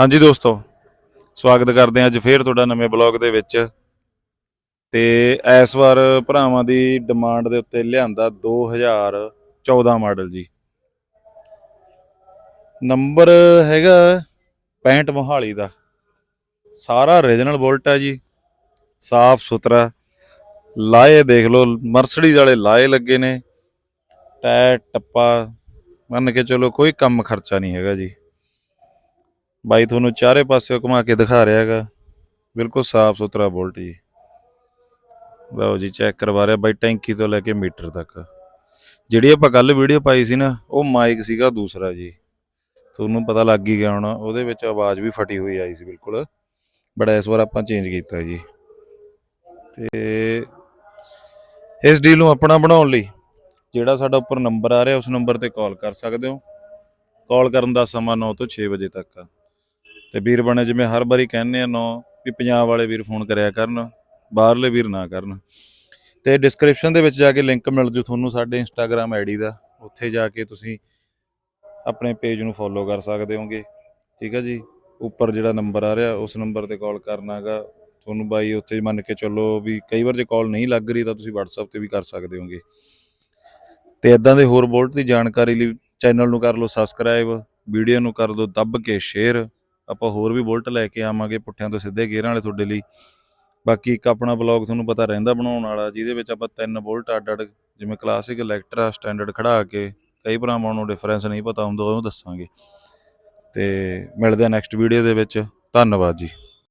ਹਾਂਜੀ ਦੋਸਤੋ, ਸਵਾਗਤ ਕਰਦੇ ਹਾਂ ਅੱਜ ਫੇਰ ਤੁਹਾਡਾ ਨਵੇਂ ਬਲੌਗ ਦੇ ਵਿੱਚ। ਤੇ ਇਸ ਵਾਰ ਭਰਾਵਾਂ ਦੀ ਡਿਮਾਂਡ ਦੇ ਉੱਤੇ ਲਿਆਂਦਾ 2014 ਮਾਡਲ ਜੀ। ਨੰਬਰ ਹੈਗਾ 65 ਮੋਹਾਲੀ ਦਾ। ਸਾਰਾ ਰੀਜਨਲ ਬੋਲਟ ਹੈ ਜੀ, ਸਾਫ਼ ਸੁਥਰਾ। ਲਾਏ ਦੇਖ ਲਓ ਮਰਸਡੀਜ਼ ਵਾਲੇ ਲਾਏ ਲੱਗੇ ਨੇ। ਟਾਇਰ ਟੱਪਾ, ਮੰਨ ਕੇ ਚਲੋ ਕੋਈ ਕੰਮ ਖਰਚਾ ਨਹੀਂ ਹੈਗਾ ਜੀ। ਬਾਈ ਤੁਹਾਨੂੰ ਚਾਰੇ ਪਾਸੇ ਘੁਮਾ ਕੇ ਦਿਖਾ ਰਿਹਾ ਹੈਗਾ। ਬਿਲਕੁਲ ਸਾਫ਼ ਸੁਥਰਾ ਬੁਲਟ ਜੀ। ਲਓ ਜੀ, ਚੈੱਕ ਕਰਵਾ ਰਿਹਾ ਬਾਈ ਟੈਂਕੀ ਤੋਂ ਲੈ ਕੇ ਮੀਟਰ ਤੱਕ। ਜਿਹੜੀ ਆਪਾਂ ਕੱਲ ਵੀਡੀਓ ਪਾਈ ਸੀ ਨਾ, ਉਹ ਮਾਈਕ ਸੀਗਾ ਦੂਸਰਾ ਜੀ। ਤੁਹਾਨੂੰ ਪਤਾ ਲੱਗ ਹੀ ਗਿਆ ਹੋਣਾ, ਉਹਦੇ ਵਿੱਚ ਆਵਾਜ਼ ਵੀ ਫਟੀ ਹੋਈ ਆਈ ਸੀ ਬਿਲਕੁਲ। ਬਟ ਇਸ ਵਾਰ ਆਪਾਂ ਚੇਂਜ ਕੀਤਾ ਜੀ। ਤੇ ਇਸ ਡੀਲ ਨੂੰ ਆਪਣਾ ਬਣਾਉਣ ਲਈ ਜਿਹੜਾ ਸਾਡਾ ਉੱਪਰ ਨੰਬਰ ਆ ਰਿਹਾ, ਉਸ ਨੰਬਰ ਤੇ ਕਾਲ ਕਰ ਸਕਦੇ ਹੋ। ਕਾਲ ਕਰਨ ਦਾ ਸਮਾਂ 9 ਤੋਂ 6 ਵਜੇ ਤੱਕ ਆ। ਤੇ ਵੀਰ ਬਣੇ ਜਿਵੇਂ ਹਰ ਵਾਰੀ ਕਹਿੰਦੇ ਆ 9 ਵੀ ਪੰਜਾਬ ਵਾਲੇ ਵੀਰ ਫੋਨ ਕਰਿਆ ਕਰਨ, ਬਾਹਰਲੇ ਵੀਰ ਨਾ ਕਰਨ। ਤੇ ਡਿਸਕ੍ਰਿਪਸ਼ਨ ਦੇ ਵਿੱਚ ਜਾ ਕੇ ਲਿੰਕ ਮਿਲ ਜੂ ਤੁਹਾਨੂੰ ਸਾਡੇ ਇੰਸਟਾਗ੍ਰam ਆਈਡੀ ਦਾ। ਉੱਥੇ ਜਾ ਕੇ ਤੁਸੀਂ ਆਪਣੇ ਪੇਜ ਨੂੰ ਫੋਲੋ ਕਰ ਸਕਦੇ ਹੋਗੇ। ਠੀਕ ਹੈ ਜੀ? ਉੱਪਰ ਜਿਹੜਾ ਨੰਬਰ ਆ ਰਿਹਾ, ਉਸ ਨੰਬਰ ਤੇ ਕਾਲ ਕਰਨਾਗਾ ਤੁਹਾਨੂੰ ਬਾਈ ਉੱਥੇ ਮੰਨ ਕੇ ਚੱਲੋ ਵੀ ਕਈ ਵਾਰ ਜੇ ਕਾਲ ਨਹੀਂ ਲੱਗ ਰਹੀ ਤਾਂ ਤੁਸੀਂ WhatsApp ਤੇ ਵੀ ਕਰ ਸਕਦੇ ਹੋਗੇ। ਤੇ ਇਦਾਂ ਦੇ ਹੋਰ ਬੋਲਟ ਦੀ ਜਾਣਕਾਰੀ ਲਈ ਚੈਨਲ ਨੂੰ ਕਰ ਲਓ ਸਬਸਕ੍ਰਾਈਬ ਵੀਡੀਓ ਨੂੰ ਕਰ ਦਿਓ ਦੱਬ ਕੇ ਸ਼ੇਅਰ ਆਪਾਂ ਹੋਰ ਵੀ ਬੁਲਟ ਲੈ ਕੇ ਆਵਾਂਗੇ ਪੁੱਠਿਆਂ ਤੋਂ ਸਿੱਧੇ ਗੇਅਰਾਂ ਵਾਲੇ ਤੁਹਾਡੇ ਲਈ। ਬਾਕੀ ਇੱਕ ਆਪਣਾ ਬਲੌਗ ਤੁਹਾਨੂੰ ਪਤਾ ਰਹਿੰਦਾ ਬਣਾਉਣ ਵਾਲਾ, ਜਿਹਦੇ ਵਿੱਚ ਆਪਾਂ ਤਿੰਨ ਬੁਲਟ ਅੱਡ ਅੱਡ ਜਿਵੇਂ ਕਲਾਸਿਕ ਇਲੈਕਟਰਾ ਸਟੈਂਡਰਡ ਖੜਾ ਕੇ ਕਈ ਭਰਾਵਾਂ ਨੂੰ ਡਿਫਰੈਂਸ ਨਹੀਂ ਪਤਾ ਹੁੰਦਾ ਉਹਨੂੰ ਦੱਸਾਂਗੇ। ਤੇ ਮਿਲਦੇ ਆ ਨੈਕਸਟ ਵੀਡੀਓ ਦੇ ਵਿੱਚ। ਧੰਨਵਾਦ ਜੀ।